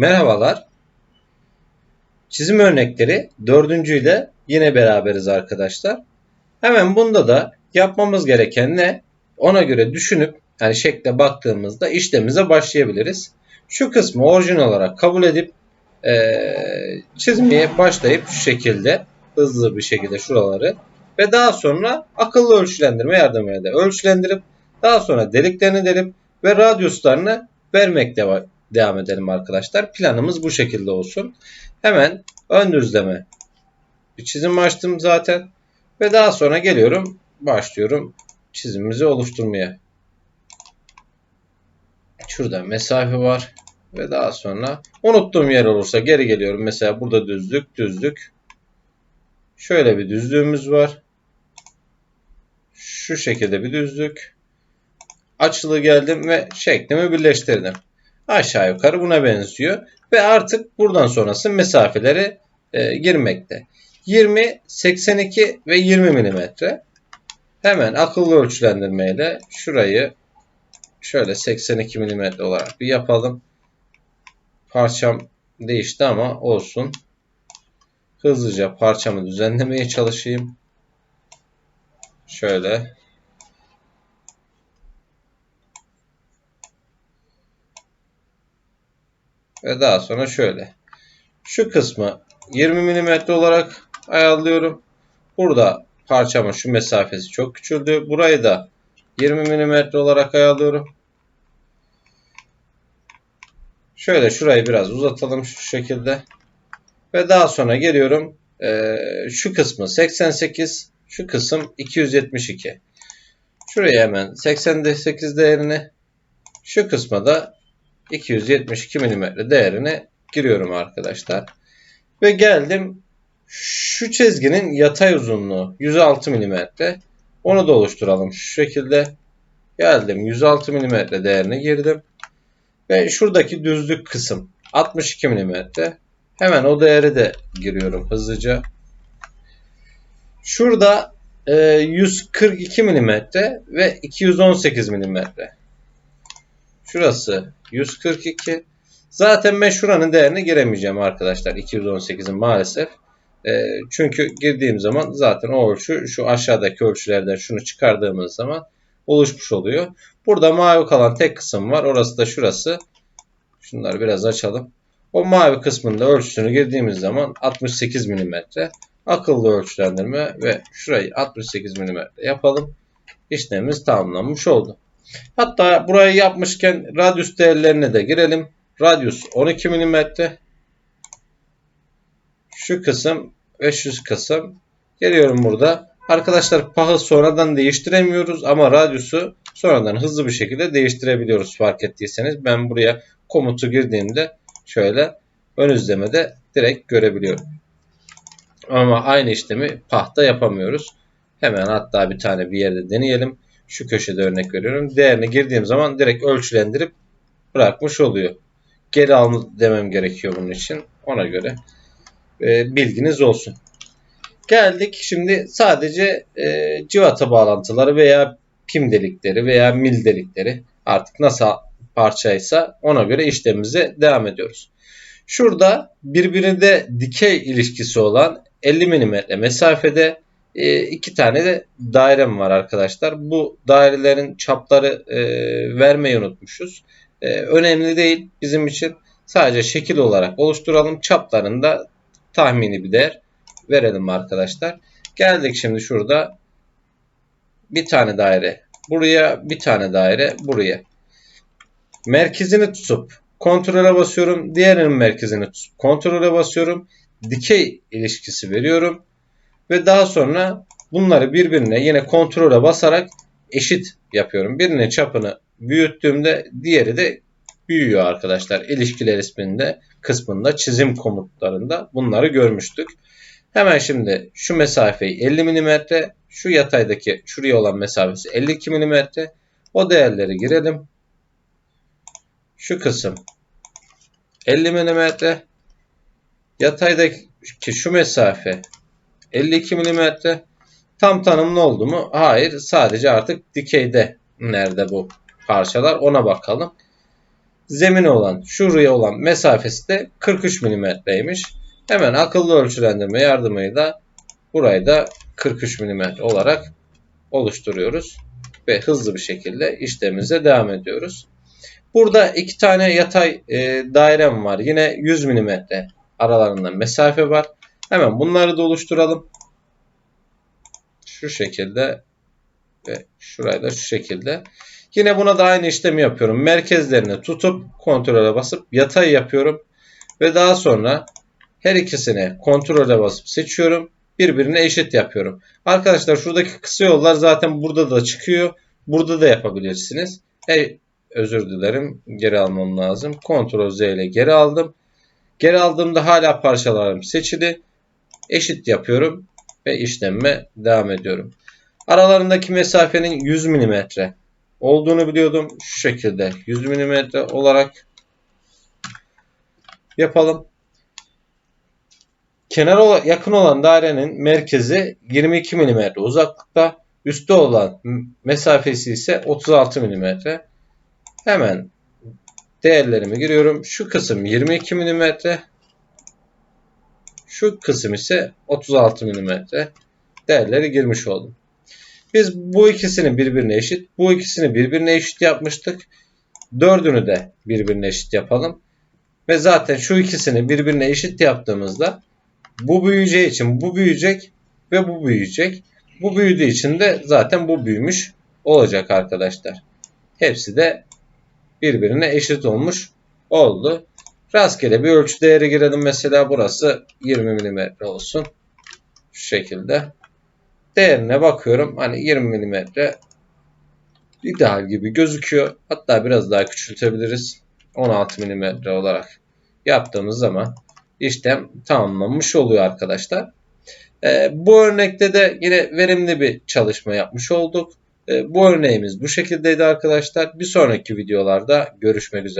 Merhabalar. Çizim örnekleri dördüncüyle yine beraberiz arkadaşlar. Hemen bunda da yapmamız gereken ne? Ona göre düşünüp yani şekle baktığımızda işlemimize başlayabiliriz. Şu kısmı orijinal olarak kabul edip e, çizmeye başlayıp şu şekilde hızlı bir şekilde şuraları ve daha sonra akıllı ölçülendirme yardımıyla ölçülendirip daha sonra deliklerini delip ve radyuslarını vermekte var devam edelim arkadaşlar. Planımız bu şekilde olsun. Hemen ön düzleme bir çizim açtım zaten. Ve daha sonra geliyorum. Başlıyorum çizimimizi oluşturmaya. Şurada mesafe var. Ve daha sonra unuttuğum yer olursa geri geliyorum. Mesela burada düzlük, düzlük. Şöyle bir düzlüğümüz var. Şu şekilde bir düzlük. Açılı geldim ve şeklimi birleştirdim aşağı yukarı buna benziyor. Ve artık buradan sonrası mesafeleri e, girmekte. 20, 82 ve 20 milimetre. Hemen akıllı ölçülendirmeyle şurayı şöyle 82 milimetre olarak bir yapalım. Parçam değişti ama olsun. Hızlıca parçamı düzenlemeye çalışayım. Şöyle Ve daha sonra şöyle. Şu kısmı 20 mm olarak ayarlıyorum. Burada parçamın şu mesafesi çok küçüldü. Burayı da 20 mm olarak ayarlıyorum. Şöyle şurayı biraz uzatalım şu şekilde. Ve daha sonra geliyorum. Ee, şu kısmı 88. Şu kısım 272. Şuraya hemen 88 değerini şu kısma da 272 mm değerini giriyorum arkadaşlar. Ve geldim şu çizginin yatay uzunluğu 106 mm. Onu da oluşturalım şu şekilde. Geldim 106 mm değerini girdim. Ve şuradaki düzlük kısım 62 mm. Hemen o değeri de giriyorum hızlıca. Şurada 142 mm ve 218 mm. Şurası 142. Zaten ben şuranın değerini giremeyeceğim arkadaşlar. 218'in maalesef. E, çünkü girdiğim zaman zaten o ölçü şu aşağıdaki ölçülerden şunu çıkardığımız zaman oluşmuş oluyor. Burada mavi kalan tek kısım var. Orası da şurası. Şunları biraz açalım. O mavi kısmında ölçüsünü girdiğimiz zaman 68 mm. Akıllı ölçülendirme ve şurayı 68 mm yapalım. İşlemimiz tamamlanmış oldu. Hatta burayı yapmışken radyus değerlerine de girelim. Radyus 12 mm. Şu kısım ve şu kısım. Geliyorum burada. Arkadaşlar pahı sonradan değiştiremiyoruz ama radyusu sonradan hızlı bir şekilde değiştirebiliyoruz fark ettiyseniz. Ben buraya komutu girdiğimde şöyle ön izlemede direkt görebiliyorum. Ama aynı işlemi pahta yapamıyoruz. Hemen hatta bir tane bir yerde deneyelim. Şu köşede örnek veriyorum. Değerini girdiğim zaman direkt ölçülendirip bırakmış oluyor. Geri al demem gerekiyor bunun için. Ona göre e, bilginiz olsun. Geldik şimdi sadece e, civata bağlantıları veya pim delikleri veya mil delikleri artık nasıl parçaysa ona göre işlemimize devam ediyoruz. Şurada birbirinde dikey ilişkisi olan 50 mm mesafede e, iki tane de dairem var arkadaşlar. Bu dairelerin çapları e, vermeyi unutmuşuz. E, önemli değil bizim için. Sadece şekil olarak oluşturalım. Çaplarında tahmini bir değer verelim arkadaşlar. Geldik şimdi şurada bir tane daire buraya bir tane daire buraya. Merkezini tutup kontrole basıyorum. Diğerinin merkezini tutup kontrole basıyorum. Dikey ilişkisi veriyorum ve daha sonra bunları birbirine yine kontrole basarak eşit yapıyorum. Birinin çapını büyüttüğümde diğeri de büyüyor arkadaşlar. İlişkiler isminde kısmında çizim komutlarında bunları görmüştük. Hemen şimdi şu mesafeyi 50 mm, şu yataydaki şuraya olan mesafesi 52 mm. O değerleri girelim. Şu kısım 50 mm. Yataydaki şu mesafe 52 mm. Tam tanımlı oldu mu? Hayır. Sadece artık dikeyde nerede bu parçalar ona bakalım. zemin olan şuraya olan mesafesi de 43 milimetreymiş. Hemen akıllı ölçülendirme yardımıyla burayı da 43 milimetre olarak oluşturuyoruz ve hızlı bir şekilde işlemimize devam ediyoruz. Burada iki tane yatay e, dairem var. Yine 100 mm aralarında mesafe var. Hemen bunları da oluşturalım. Şu şekilde ve şurayı da şu şekilde. Yine buna da aynı işlemi yapıyorum. Merkezlerini tutup kontrole basıp yatay yapıyorum. Ve daha sonra her ikisini kontrole basıp seçiyorum. Birbirine eşit yapıyorum. Arkadaşlar şuradaki kısa yollar zaten burada da çıkıyor. Burada da yapabilirsiniz. Hey, özür dilerim. Geri almam lazım. Ctrl Z ile geri aldım. Geri aldığımda hala parçalarım seçili. Eşit yapıyorum ve işlemme devam ediyorum. Aralarındaki mesafenin 100 mm olduğunu biliyordum. Şu şekilde 100 mm olarak yapalım. Kenara yakın olan dairenin merkezi 22 mm uzaklıkta. Üstte olan mesafesi ise 36 mm. Hemen değerlerimi giriyorum. Şu kısım 22 mm. Şu kısım ise 36 mm. Değerleri girmiş oldum. Biz bu ikisini birbirine eşit, bu ikisini birbirine eşit yapmıştık. Dördünü de birbirine eşit yapalım. Ve zaten şu ikisini birbirine eşit yaptığımızda bu büyüyeceği için bu büyüyecek ve bu büyüyecek. Bu büyüdüğü için de zaten bu büyümüş olacak arkadaşlar. Hepsi de birbirine eşit olmuş oldu. Rastgele bir ölçü değeri girelim. Mesela burası 20 mm olsun. Şu şekilde. Değerine bakıyorum. Hani 20 mm ideal gibi gözüküyor. Hatta biraz daha küçültebiliriz. 16 mm olarak yaptığımız zaman işlem tamamlanmış oluyor arkadaşlar. Ee, bu örnekte de yine verimli bir çalışma yapmış olduk. Ee, bu örneğimiz bu şekildeydi arkadaşlar. Bir sonraki videolarda görüşmek üzere.